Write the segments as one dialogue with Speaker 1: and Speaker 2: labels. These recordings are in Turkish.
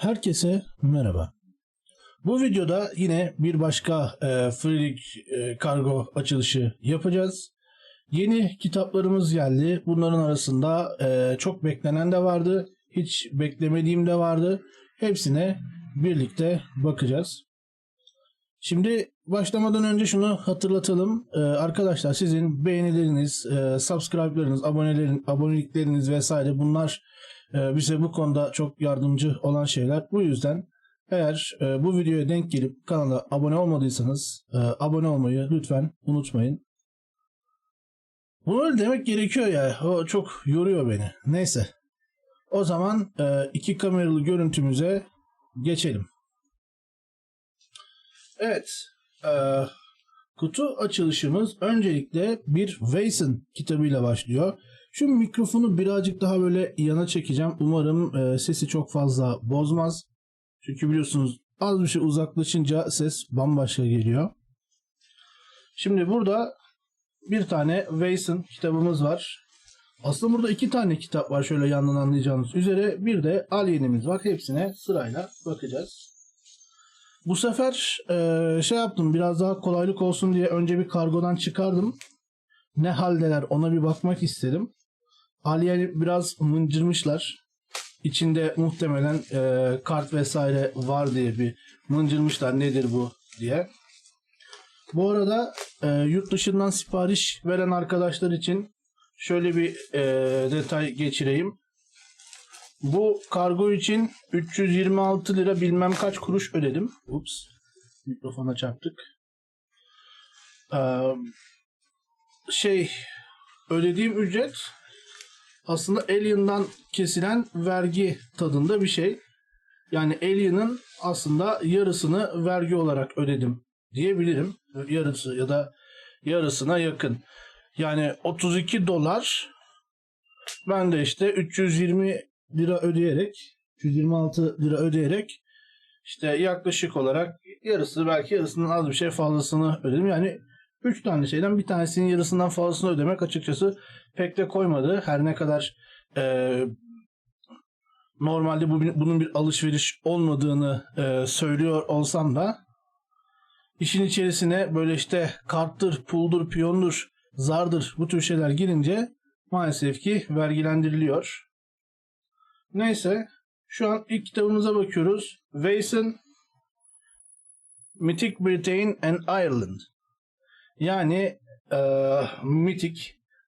Speaker 1: Herkese merhaba. Bu videoda yine bir başka e, Freelik e, kargo açılışı yapacağız. Yeni kitaplarımız geldi. Bunların arasında e, çok beklenen de vardı. Hiç beklemediğim de vardı. Hepsine birlikte bakacağız. Şimdi başlamadan önce şunu hatırlatalım. Ee, arkadaşlar sizin beğenileriniz, e, subscribe'larınız, abonelerin, abonelikleriniz vesaire bunlar bize bu konuda çok yardımcı olan şeyler. Bu yüzden eğer e, bu videoya denk gelip kanala abone olmadıysanız e, abone olmayı lütfen unutmayın. Bunu demek gerekiyor ya. O çok yoruyor beni. Neyse. O zaman e, iki kameralı görüntümüze geçelim. Evet. kutu açılışımız öncelikle bir Weissen kitabıyla başlıyor. Şu mikrofonu birazcık daha böyle yana çekeceğim. Umarım e, sesi çok fazla bozmaz. Çünkü biliyorsunuz az bir şey uzaklaşınca ses bambaşka geliyor. Şimdi burada bir tane Weissen kitabımız var. Aslında burada iki tane kitap var şöyle yandan anlayacağınız üzere. Bir de Alien'imiz var. Hepsine sırayla bakacağız. Bu sefer e, şey yaptım biraz daha kolaylık olsun diye önce bir kargodan çıkardım. Ne haldeler ona bir bakmak istedim. Alien'i biraz mıncırmışlar. İçinde muhtemelen e, kart vesaire var diye bir mıncırmışlar nedir bu diye. Bu arada e, yurt dışından sipariş veren arkadaşlar için şöyle bir e, detay geçireyim. Bu kargo için 326 lira bilmem kaç kuruş ödedim. Ups. Mikrofona çarptık. Ee, şey ödediğim ücret aslında Alien'dan kesilen vergi tadında bir şey. Yani Alien'ın aslında yarısını vergi olarak ödedim diyebilirim. Yarısı ya da yarısına yakın. Yani 32 dolar ben de işte 320 lira ödeyerek 326 lira ödeyerek işte yaklaşık olarak yarısı belki yarısından az bir şey fazlasını ödedim. Yani 3 tane şeyden bir tanesinin yarısından fazlasını ödemek açıkçası pek de koymadı. Her ne kadar e, normalde bu, bunun bir alışveriş olmadığını e, söylüyor olsam da işin içerisine böyle işte karttır, puldur, piyondur, zardır bu tür şeyler girince maalesef ki vergilendiriliyor. Neyse şu an ilk kitabımıza bakıyoruz. Weissen Mythic Britain and Ireland. Yani e, Mythic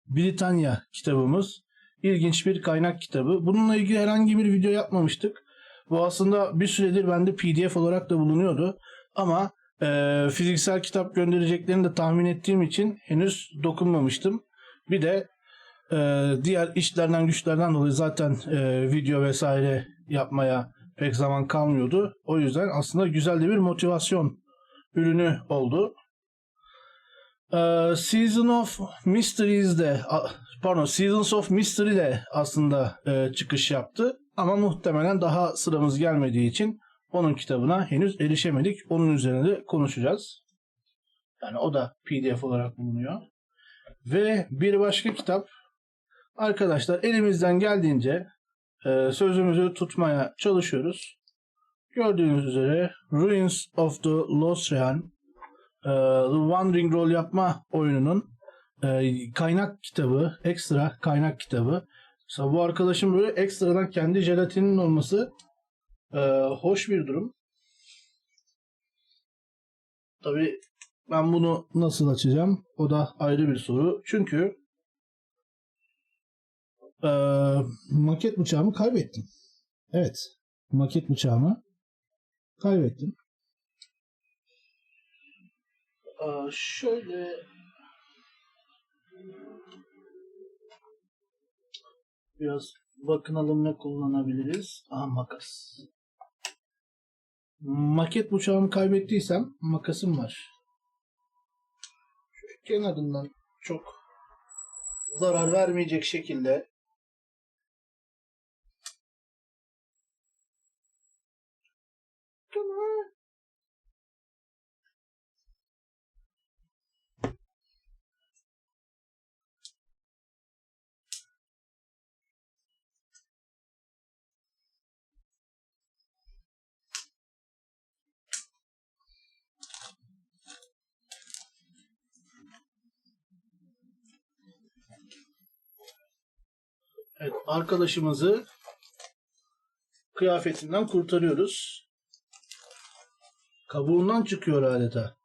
Speaker 1: Britanya kitabımız. İlginç bir kaynak kitabı. Bununla ilgili herhangi bir video yapmamıştık. Bu aslında bir süredir bende pdf olarak da bulunuyordu. Ama e, fiziksel kitap göndereceklerini de tahmin ettiğim için henüz dokunmamıştım. Bir de ee, diğer işlerden güçlerden dolayı zaten e, video vesaire yapmaya pek zaman kalmıyordu. O yüzden aslında güzel de bir motivasyon ürünü oldu. Ee, Season of Mysteries de pardon Seasons of Mystery de aslında e, çıkış yaptı. Ama muhtemelen daha sıramız gelmediği için onun kitabına henüz erişemedik. Onun üzerine de konuşacağız. Yani o da pdf olarak bulunuyor. Ve bir başka kitap Arkadaşlar elimizden geldiğince e, sözümüzü tutmaya çalışıyoruz. Gördüğünüz üzere Ruins of the Lost Realm The Wandering Rol yapma oyununun e, kaynak kitabı, ekstra kaynak kitabı. Mesela bu arkadaşım böyle ekstradan kendi jelatinin olması e, hoş bir durum. Tabi ben bunu nasıl açacağım? O da ayrı bir soru. Çünkü e, maket bıçağımı kaybettim. Evet. Maket bıçağımı kaybettim. E, şöyle biraz bakınalım ne kullanabiliriz. Aha makas. Maket bıçağımı kaybettiysem makasım var. Şöyle kenarından çok zarar vermeyecek şekilde arkadaşımızı kıyafetinden kurtarıyoruz. Kabuğundan çıkıyor adeta.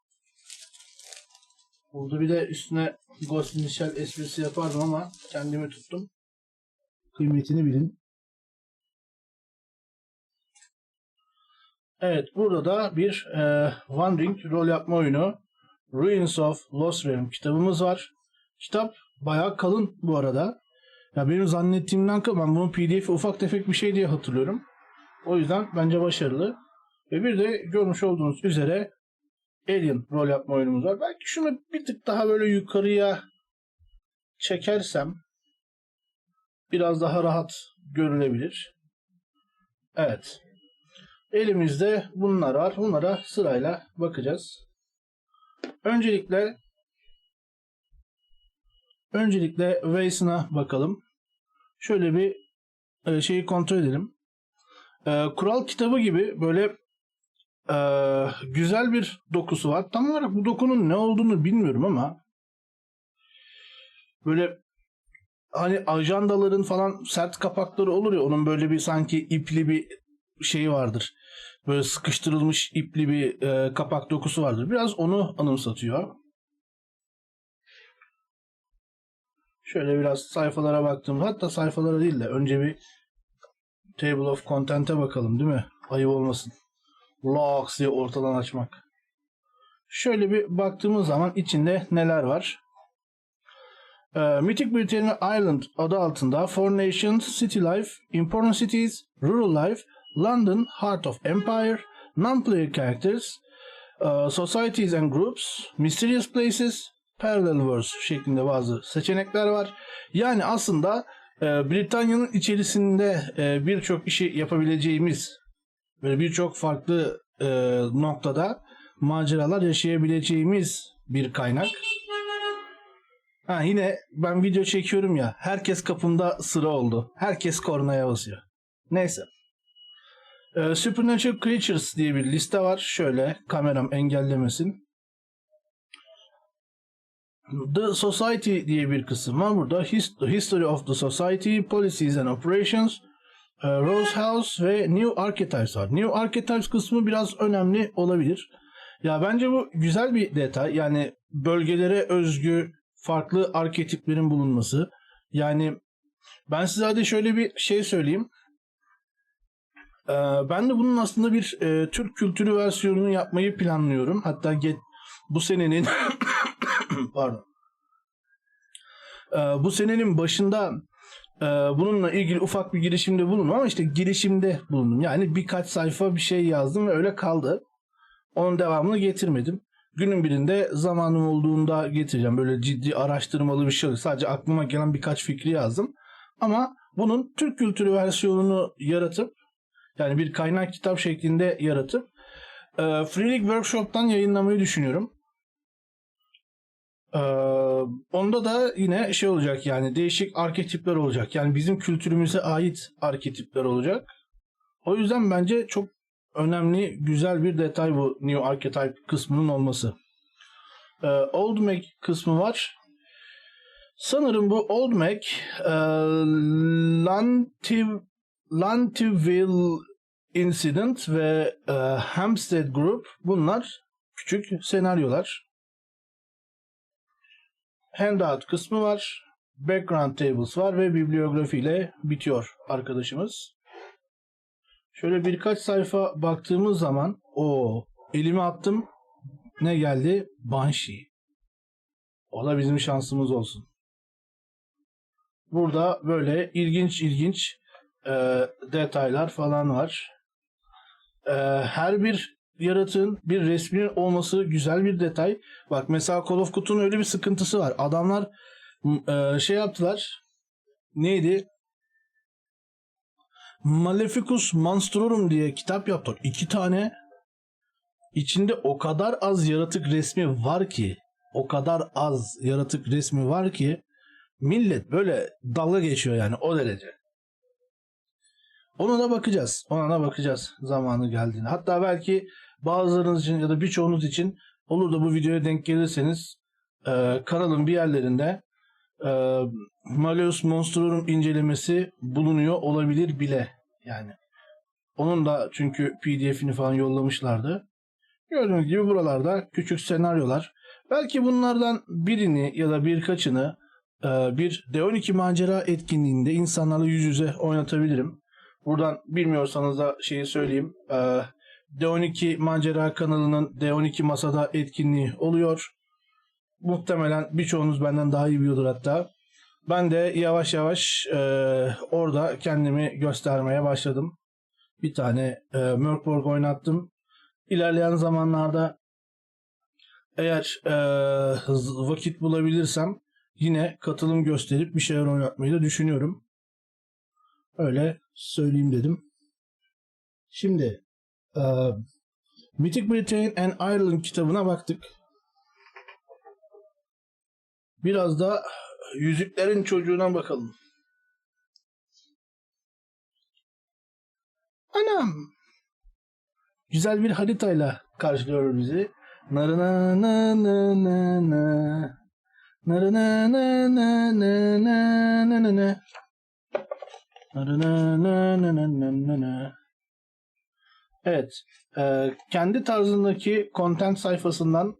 Speaker 1: Burada bir de üstüne Ghost in Shell esprisi yapardım ama kendimi tuttum. Kıymetini bilin. Evet burada da bir e, Wandering rol yapma oyunu Ruins of Lost Realm kitabımız var. Kitap bayağı kalın bu arada. Ya benim zannettiğimden. Ben bunun pdf'i ufak tefek bir şey diye hatırlıyorum. O yüzden bence başarılı. Ve bir de görmüş olduğunuz üzere Alien rol yapma oyunumuz var. Belki şunu bir tık daha böyle yukarıya çekersem biraz daha rahat görülebilir. Evet. Elimizde bunlar var. Bunlara sırayla bakacağız. Öncelikle öncelikle Waze'ına bakalım. Şöyle bir e, şeyi kontrol edelim. E, kural kitabı gibi böyle e, güzel bir dokusu var. Tam olarak bu dokunun ne olduğunu bilmiyorum ama böyle hani ajandaların falan sert kapakları olur ya onun böyle bir sanki ipli bir şeyi vardır. Böyle sıkıştırılmış ipli bir e, kapak dokusu vardır. Biraz onu anımsatıyor. Şöyle biraz sayfalara baktım. Hatta sayfalara değil de önce bir Table of Content'e bakalım değil mi? Ayıp olmasın. Logs diye ortadan açmak. Şöyle bir baktığımız zaman içinde neler var? Ee, Mythic Britannia Island adı altında Four Nations, City Life, Important Cities, Rural Life, London, Heart of Empire, Non-Player Characters, e, Societies and Groups, Mysterious Places, Parallel Worlds şeklinde bazı seçenekler var. Yani aslında e, Britanya'nın içerisinde e, birçok işi yapabileceğimiz böyle birçok farklı e, noktada maceralar yaşayabileceğimiz bir kaynak. Ha yine ben video çekiyorum ya. Herkes kapımda sıra oldu. Herkes kornaya basıyor. Neyse. Ee, Supernatural Creatures diye bir liste var. Şöyle kameram engellemesin. The Society diye bir kısım var. Burada History of the Society, Policies and Operations, e, Rose House ve New Archetypes var. New Archetypes kısmı biraz önemli olabilir. Ya bence bu güzel bir detay. Yani bölgelere özgü farklı arketiplerin bulunması. Yani ben size hadi şöyle bir şey söyleyeyim. Ee, ben de bunun aslında bir e, Türk kültürü versiyonunu yapmayı planlıyorum. Hatta bu senenin pardon. Ee, bu senenin başında e, bununla ilgili ufak bir girişimde bulundum ama işte girişimde bulundum. Yani birkaç sayfa bir şey yazdım ve öyle kaldı. Onun devamını getirmedim. Günün birinde zamanım olduğunda getireceğim. Böyle ciddi araştırmalı bir şey. Sadece aklıma gelen birkaç fikri yazdım. Ama bunun Türk kültürü versiyonunu yaratıp yani bir kaynak kitap şeklinde yaratıp e, Freelik Workshop'tan yayınlamayı düşünüyorum. E, onda da yine şey olacak yani değişik arketipler olacak. Yani bizim kültürümüze ait arketipler olacak. O yüzden bence çok önemli, güzel bir detay bu New Archetype kısmının olması. E, Old Mac kısmı var. Sanırım bu Old Mac e, Lantiv, Lantiville Incident ve e, Hampstead Group bunlar küçük senaryolar. Handout kısmı var. Background tables var ve bibliografi ile bitiyor arkadaşımız. Şöyle birkaç sayfa baktığımız zaman o elime attım. Ne geldi? Banshee. O da bizim şansımız olsun. Burada böyle ilginç ilginç e, detaylar falan var. E, her bir yaratığın bir resminin olması güzel bir detay. Bak mesela Call of Cthulhu'nun öyle bir sıkıntısı var. Adamlar e, şey yaptılar. Neydi? Maleficus Monstrorum diye kitap yaptılar. İki tane. İçinde o kadar az yaratık resmi var ki, o kadar az yaratık resmi var ki millet böyle dalga geçiyor yani o derece. Ona da bakacağız. Ona da bakacağız zamanı geldiğinde. Hatta belki bazılarınız için ya da birçoğunuz için olur da bu videoya denk gelirseniz e, kanalın bir yerlerinde e, Malleus Monstrorum incelemesi bulunuyor olabilir bile. Yani onun da çünkü PDF'ini falan yollamışlardı. Gördüğünüz gibi buralarda küçük senaryolar. Belki bunlardan birini ya da birkaçını e, bir D12 macera etkinliğinde insanlarla yüz yüze oynatabilirim. Buradan bilmiyorsanız da şeyi söyleyeyim. E, D12 macera kanalının D12 masada etkinliği oluyor. Muhtemelen birçoğunuz benden daha iyi biliyordur hatta. Ben de yavaş yavaş e, orada kendimi göstermeye başladım. Bir tane e, Merkborg oynattım. İlerleyen zamanlarda eğer e, vakit bulabilirsem yine katılım gösterip bir şeyler oynatmayı da düşünüyorum. Öyle söyleyeyim dedim. Şimdi e, Mythic Britain and Ireland kitabına baktık. Biraz da Yüzüklerin Çocuğuna bakalım. Anam. Güzel bir haritayla karşılıyor bizi. Narına na na na na. Narına na na na na na na na. Narına na na na na na na. Evet. e, kendi tarzındaki content sayfasından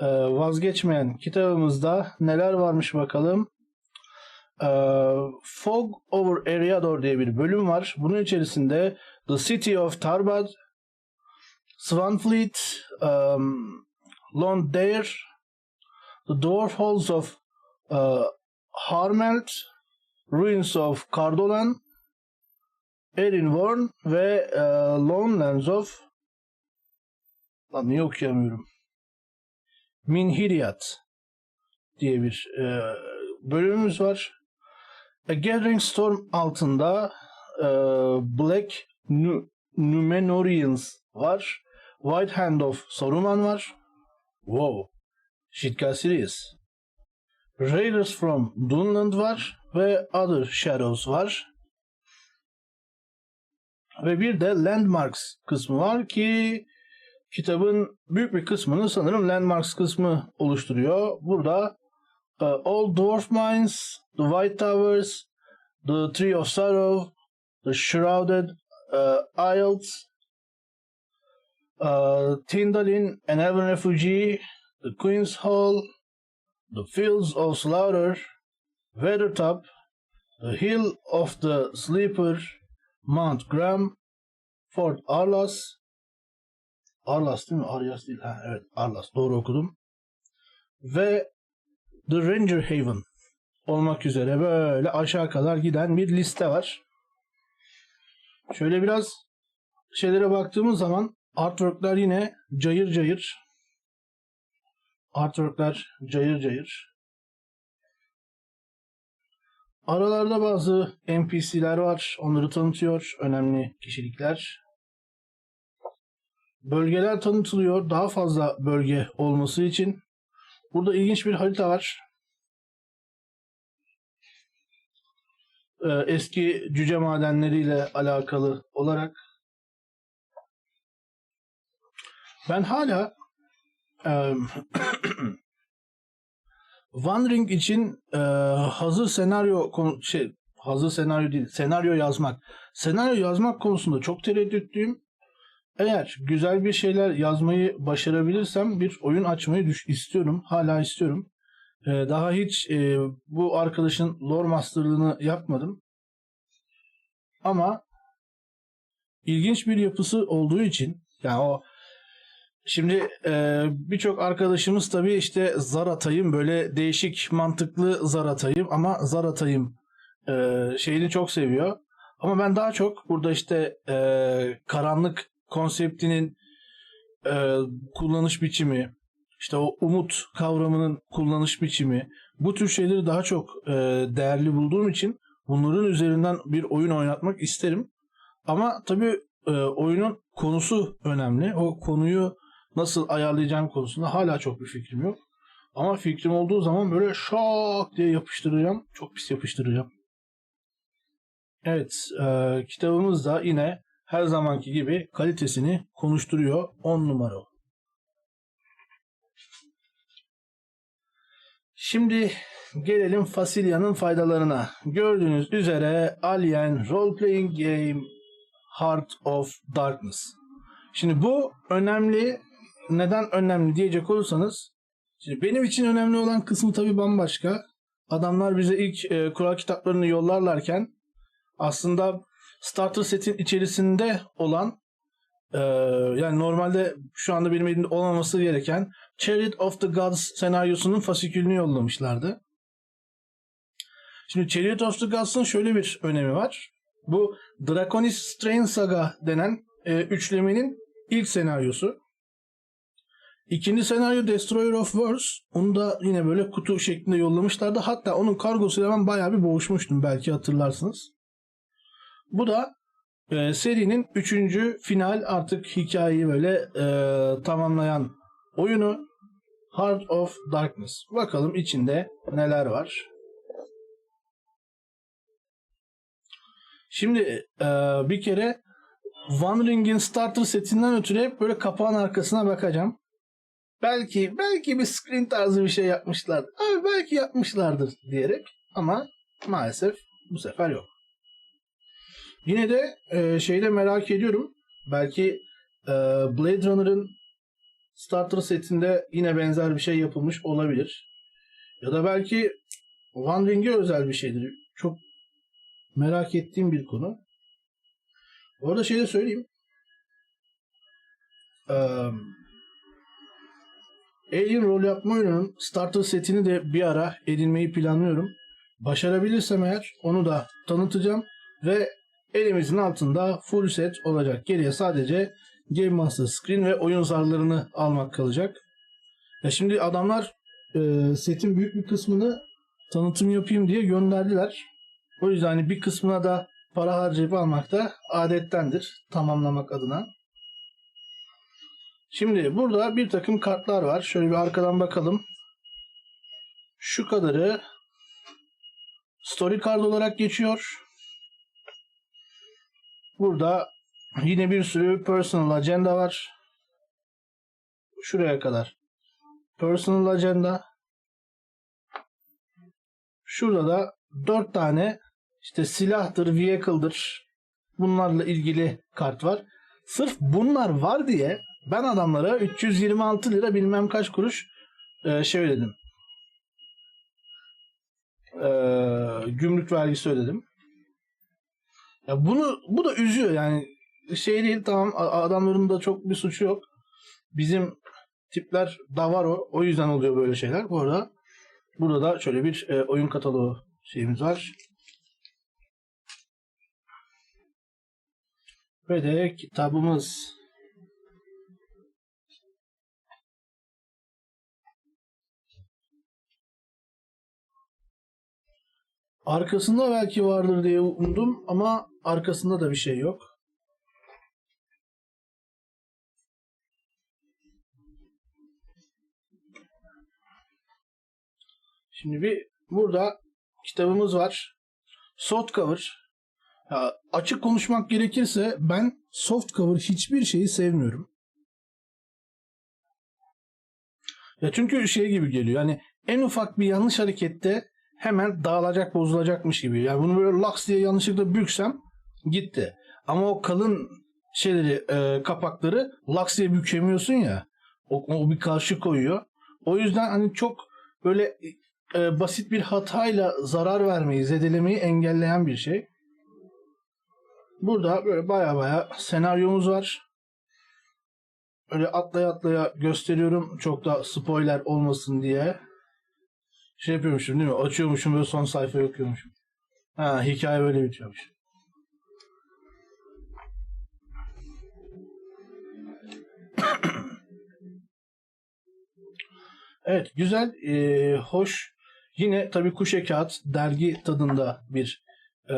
Speaker 1: e, vazgeçmeyen kitabımızda neler varmış bakalım. E, Fog over Eriador diye bir bölüm var. Bunun içerisinde The City of Tarbad, Swanfleet, um, Londare, The Dwarf Halls of uh, Harmelt, Ruins of Cardolan, Erinworn ve uh, Lonelands of Lan niye okuyamıyorum? Minhiriat diye bir e, bölümümüz var. A Gathering Storm altında e, Black Nu- Numenorians var. White Hand of Saruman var. Wow. Shit got serious. Raiders from Dunland var ve Other Shadows var. Ve bir de Landmarks kısmı var ki kitabın büyük bir kısmını sanırım Landmarks kısmı oluşturuyor. Burada e, Old Dwarf Mines, The White Towers, The Tree of Sorrow, The Shrouded uh, Isles, uh, Tindalin, An Elven Refugee, The Queen's Hall, The Fields of Slaughter, Weathertop, The Hill of the Sleeper, Mount Graham, Fort Arlas, Arlas değil mi? Arias değil. Ha, evet Arlas. Doğru okudum. Ve The Ranger Haven olmak üzere böyle aşağı kadar giden bir liste var. Şöyle biraz şeylere baktığımız zaman artworklar yine cayır cayır. Artworklar cayır cayır. Aralarda bazı NPC'ler var. Onları tanıtıyor. Önemli kişilikler. Bölgeler tanıtılıyor. Daha fazla bölge olması için. Burada ilginç bir harita var. Ee, eski cüce madenleriyle alakalı olarak. Ben hala e, Wandering için e, hazır senaryo şey hazır senaryo değil senaryo yazmak senaryo yazmak konusunda çok tereddütlüyüm. Eğer güzel bir şeyler yazmayı başarabilirsem bir oyun açmayı düş istiyorum. Hala istiyorum. E, daha hiç e, bu arkadaşın lore masterlığını yapmadım. Ama ilginç bir yapısı olduğu için yani o Şimdi e, birçok arkadaşımız tabii işte zar atayım böyle değişik mantıklı zar atayım ama zar atayım e, şeyini çok seviyor. Ama ben daha çok burada işte e, karanlık konseptinin e, kullanış biçimi, işte o umut kavramının kullanış biçimi, bu tür şeyleri daha çok e, değerli bulduğum için bunların üzerinden bir oyun oynatmak isterim. Ama tabii e, oyunun konusu önemli. O konuyu nasıl ayarlayacağım konusunda hala çok bir fikrim yok. Ama fikrim olduğu zaman böyle şak diye yapıştıracağım. Çok pis yapıştıracağım. Evet, e, kitabımız da yine her zamanki gibi kalitesini konuşturuyor. 10 numara. Şimdi gelelim Fasilya'nın faydalarına. Gördüğünüz üzere Alien Role Playing Game Heart of Darkness. Şimdi bu önemli. Neden önemli diyecek olursanız şimdi benim için önemli olan kısmı tabii bambaşka. Adamlar bize ilk e, kural kitaplarını yollarlarken aslında starter setin içerisinde olan e, yani normalde şu anda benim elimde olmaması gereken Chariot of the Gods senaryosunun fasikülünü yollamışlardı. Şimdi Chariot of the Gods'ın şöyle bir önemi var. Bu Draconis Strain Saga denen e, üçlemenin ilk senaryosu. İkinci senaryo Destroyer of Worlds. Onu da yine böyle kutu şeklinde yollamışlardı. Hatta onun kargosuyla ben bayağı bir boğuşmuştum belki hatırlarsınız. Bu da e, serinin üçüncü final artık hikayeyi böyle e, tamamlayan oyunu Heart of Darkness. Bakalım içinde neler var. Şimdi e, bir kere One Ring'in starter setinden ötürü hep böyle kapağın arkasına bakacağım. Belki belki bir screen tarzı bir şey yapmışlar. Abi belki yapmışlardır diyerek ama maalesef bu sefer yok. Yine de e, şeyde merak ediyorum. Belki e, Blade Runner'ın starter setinde yine benzer bir şey yapılmış olabilir. Ya da belki One Ring'e özel bir şeydir. Çok merak ettiğim bir konu. Orada şey de söyleyeyim. Ee, Alien rol yapma oyununun starter setini de bir ara edinmeyi planlıyorum. Başarabilirsem eğer onu da tanıtacağım ve elimizin altında full set olacak. Geriye sadece Game Master Screen ve oyun zarlarını almak kalacak. Ya şimdi adamlar e, setin büyük bir kısmını tanıtım yapayım diye gönderdiler. O yüzden hani bir kısmına da para harcayıp almak da adettendir tamamlamak adına. Şimdi burada bir takım kartlar var. Şöyle bir arkadan bakalım. Şu kadarı story card olarak geçiyor. Burada yine bir sürü personal agenda var. Şuraya kadar. Personal agenda. Şurada da 4 tane işte silahtır, vehicle'dır. Bunlarla ilgili kart var. Sırf bunlar var diye ben adamlara 326 lira bilmem kaç kuruş e, şey ödedim. E, gümrük vergisi ödedim. Ya bunu bu da üzüyor yani şey değil tamam adamların da çok bir suçu yok. Bizim tipler da var o. O yüzden oluyor böyle şeyler. Bu arada burada da şöyle bir e, oyun kataloğu şeyimiz var. Ve de kitabımız. Arkasında belki vardır diye umdum ama arkasında da bir şey yok. Şimdi bir burada kitabımız var. Soft cover. Ya açık konuşmak gerekirse ben soft cover hiçbir şeyi sevmiyorum. Ya çünkü şey gibi geliyor. Yani en ufak bir yanlış harekette hemen dağılacak, bozulacakmış gibi. Yani bunu böyle laks diye yanlışlıkla büksem gitti. Ama o kalın şeyleri, e, kapakları laks diye bükemiyorsun ya. O, o bir karşı koyuyor. O yüzden hani çok böyle e, basit bir hatayla zarar vermeyi, zedelemeyi engelleyen bir şey. Burada böyle baya baya senaryomuz var. Öyle atlaya atlaya gösteriyorum. Çok da spoiler olmasın diye. Şey yapıyormuşum değil mi? Açıyormuşum böyle son sayfayı okuyormuşum. Ha hikaye böyle bitiyormuş. evet güzel, e, hoş. Yine tabii kuşe kağıt dergi tadında bir e,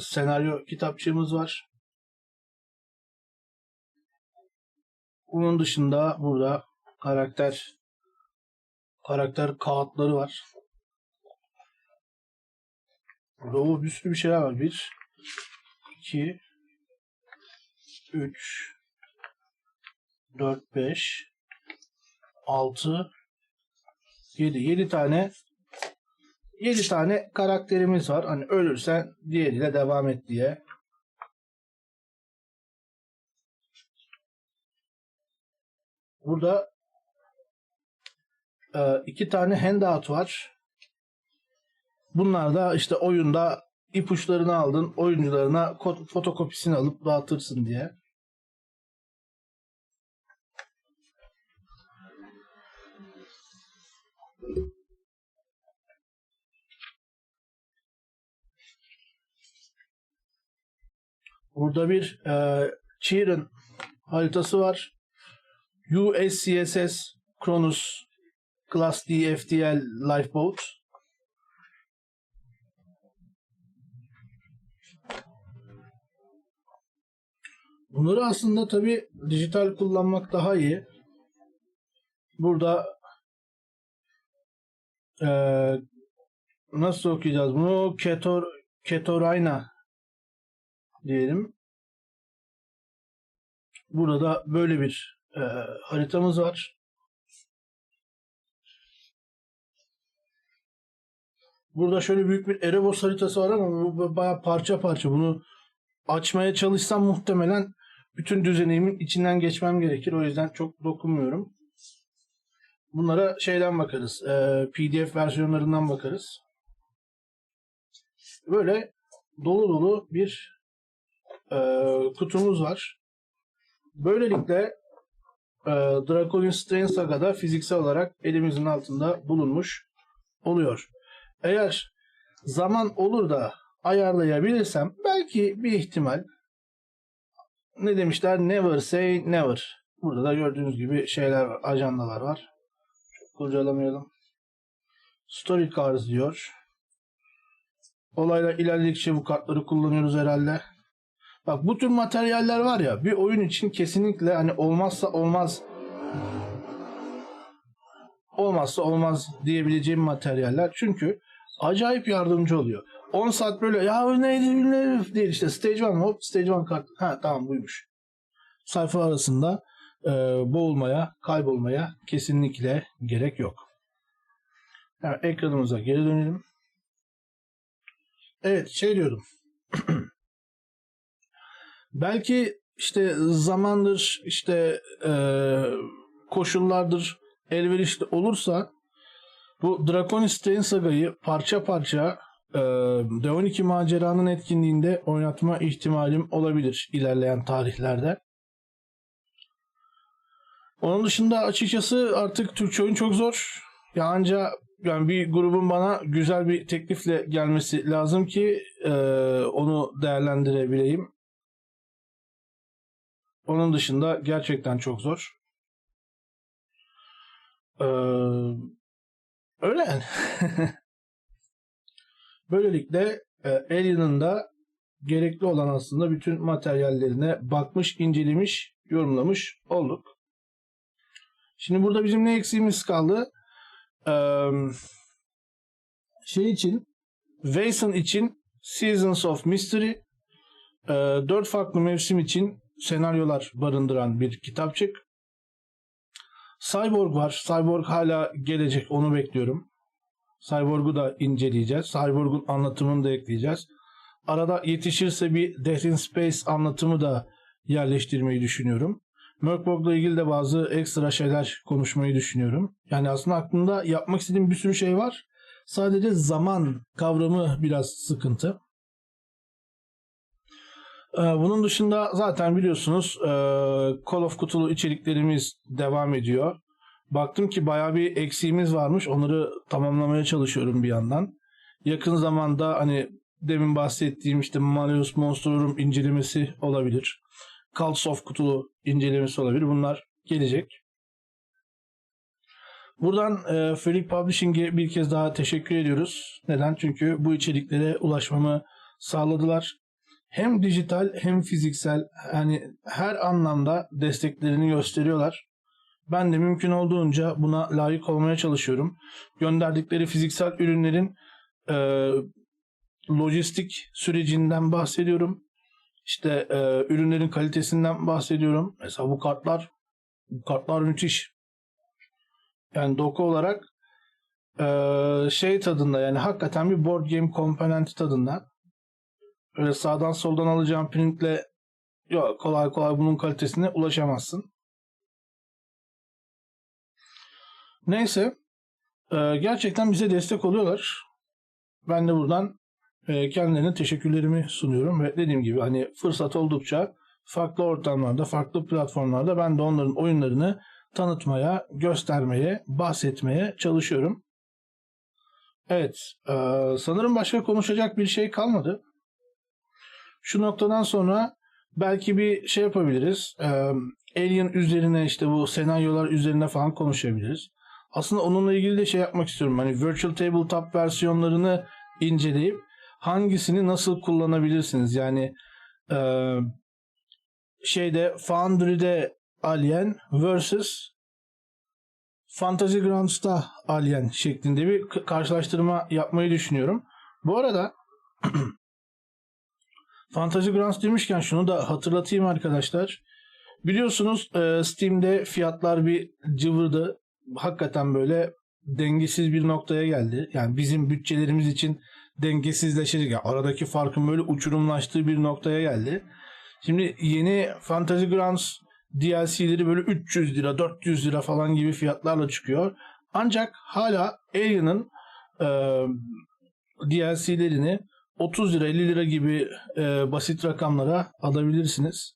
Speaker 1: senaryo kitapçığımız var. Bunun dışında burada karakter karakter kağıtları var. Burada bir sürü bir şeyler var. 1 2 3 4 5 6 7 7 tane 7 tane karakterimiz var. Hani ölürsen diğeriyle devam et diye. Burada e, iki tane handout var. Bunlar da işte oyunda ipuçlarını aldın, oyuncularına ko- fotokopisini alıp dağıtırsın diye. Burada bir e, Cheeren haritası var. USCSS Cronus Class D FTL Lifeboat. Bunları aslında tabi dijital kullanmak daha iyi. Burada eee, nasıl okuyacağız bunu? Ketor, Ketorayna diyelim. Burada böyle bir eee, haritamız var. Burada şöyle büyük bir Erebos haritası var ama bu bayağı parça parça. Bunu açmaya çalışsam muhtemelen bütün düzeneğimin içinden geçmem gerekir. O yüzden çok dokunmuyorum. Bunlara şeyden bakarız. eee, PDF versiyonlarından bakarız. Böyle dolu dolu bir eee, kutumuz var. Böylelikle eee Draconian Strain Saga'da fiziksel olarak elimizin altında bulunmuş oluyor. Eğer zaman olur da ayarlayabilirsem belki bir ihtimal ne demişler never say never. Burada da gördüğünüz gibi şeyler var, ajandalar var. Çok kurcalamayalım. Story cards diyor. Olaylar ilerledikçe bu kartları kullanıyoruz herhalde. Bak bu tür materyaller var ya bir oyun için kesinlikle hani olmazsa olmaz olmazsa olmaz diyebileceğim materyaller. Çünkü acayip yardımcı oluyor. 10 saat böyle ya neydi bilmem değil işte stage 1 hop stage 1 kart. Ha tamam buymuş. Sayfa arasında e, boğulmaya, kaybolmaya kesinlikle gerek yok. Yani ekranımıza geri dönelim. Evet şey diyordum. Belki işte zamandır işte e, koşullardır elverişli olursa bu Draconis Saga'yı parça parça e, D12 maceranın etkinliğinde oynatma ihtimalim olabilir ilerleyen tarihlerde. Onun dışında açıkçası artık Türkçe oyun çok zor. Ya anca yani bir grubun bana güzel bir teklifle gelmesi lazım ki e, onu değerlendirebileyim. Onun dışında gerçekten çok zor. Ee, öyle yani. Böylelikle e, Alien'ın da gerekli olan aslında bütün materyallerine bakmış, incelemiş, yorumlamış olduk. Şimdi burada bizim ne eksiğimiz kaldı? Ee, şey için, Vason için Seasons of Mystery, e, dört farklı mevsim için senaryolar barındıran bir kitapçık. Cyborg var. Cyborg hala gelecek. Onu bekliyorum. Cyborg'u da inceleyeceğiz. Cyborg'un anlatımını da ekleyeceğiz. Arada yetişirse bir Death in Space anlatımı da yerleştirmeyi düşünüyorum. Merkborg'la ilgili de bazı ekstra şeyler konuşmayı düşünüyorum. Yani aslında aklımda yapmak istediğim bir sürü şey var. Sadece zaman kavramı biraz sıkıntı. Ee, Bunun dışında zaten biliyorsunuz e, Call of Cthulhu içeriklerimiz devam ediyor. Baktım ki bayağı bir eksiğimiz varmış. Onları tamamlamaya çalışıyorum bir yandan. Yakın zamanda hani demin bahsettiğim işte Malleus Monstrorum incelemesi olabilir. Cults of Cthulhu incelemesi olabilir. Bunlar gelecek. Buradan e, Free Publishing'e bir kez daha teşekkür ediyoruz. Neden? Çünkü bu içeriklere ulaşmamı sağladılar hem dijital hem fiziksel yani her anlamda desteklerini gösteriyorlar. Ben de mümkün olduğunca buna layık olmaya çalışıyorum. Gönderdikleri fiziksel ürünlerin e, lojistik sürecinden bahsediyorum. İşte e, ürünlerin kalitesinden bahsediyorum. Mesela bu kartlar bu kartlar müthiş. Yani doku olarak Ee, şey tadında yani hakikaten bir board game komponenti tadında. Öyle sağdan soldan alacağım printle yok kolay kolay bunun kalitesine ulaşamazsın. Neyse. Ee, gerçekten bize destek oluyorlar. Ben de buradan e, kendilerine teşekkürlerimi sunuyorum ve dediğim gibi hani fırsat oldukça farklı ortamlarda, farklı platformlarda ben de onların oyunlarını tanıtmaya, göstermeye, bahsetmeye çalışıyorum. Evet, e, sanırım başka konuşacak bir şey kalmadı. Şu noktadan sonra belki bir şey yapabiliriz. E, Alien üzerine işte bu senaryolar üzerine falan konuşabiliriz. Aslında onunla ilgili de şey yapmak istiyorum. Hani Virtual Tabletop versiyonlarını inceleyip hangisini nasıl kullanabilirsiniz? Yani e, şeyde Foundry'de Alien versus Fantasy Grounds'ta Alien şeklinde bir karşılaştırma yapmayı düşünüyorum. Bu arada Fantasy Grounds demişken şunu da hatırlatayım arkadaşlar. Biliyorsunuz e, Steam'de fiyatlar bir cıvırdı. Hakikaten böyle dengesiz bir noktaya geldi. Yani bizim bütçelerimiz için dengesizleşecek. Yani aradaki farkın böyle uçurumlaştığı bir noktaya geldi. Şimdi yeni Fantasy Grounds DLC'leri böyle 300 lira, 400 lira falan gibi fiyatlarla çıkıyor. Ancak hala Alien'ın e, DLC'lerini 30 lira, 50 lira gibi e, basit rakamlara alabilirsiniz.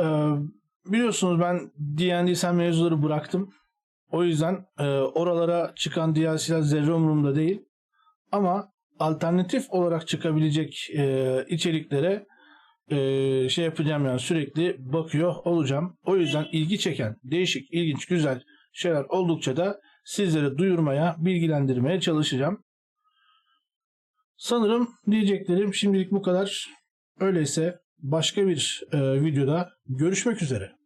Speaker 1: E, biliyorsunuz ben D&D sen mevzuları bıraktım. O yüzden e, oralara çıkan DLC'ler zerre umurumda değil. Ama alternatif olarak çıkabilecek e, içeriklere e, şey yapacağım yani sürekli bakıyor olacağım. O yüzden ilgi çeken, değişik, ilginç, güzel şeyler oldukça da sizlere duyurmaya, bilgilendirmeye çalışacağım. Sanırım diyeceklerim şimdilik bu kadar. Öyleyse başka bir e, videoda görüşmek üzere.